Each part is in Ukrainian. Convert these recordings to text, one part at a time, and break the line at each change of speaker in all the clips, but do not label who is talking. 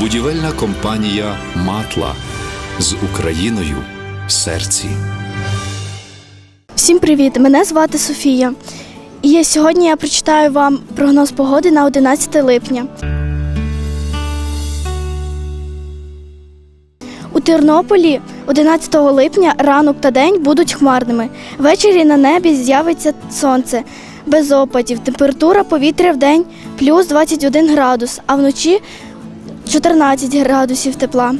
Будівельна компанія Матла з Україною в серці.
Всім привіт! Мене звати Софія. І сьогодні я прочитаю вам прогноз погоди на 11 липня. У Тернополі 11 липня ранок та день будуть хмарними. Ввечері на небі з'явиться сонце без опадів. Температура повітря в день плюс 21 градус, а вночі 14 градусів тепла.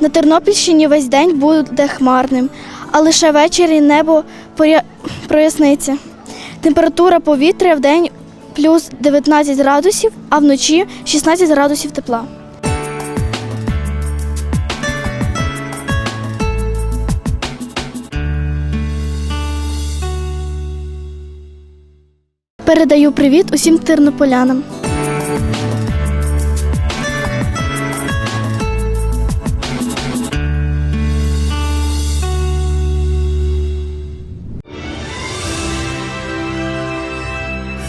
На Тернопільщині весь день буде хмарним, а лише ввечері небо поря- проясниться. Температура повітря в день плюс 19 градусів, а вночі 16 градусів тепла. Передаю привіт усім тернополянам.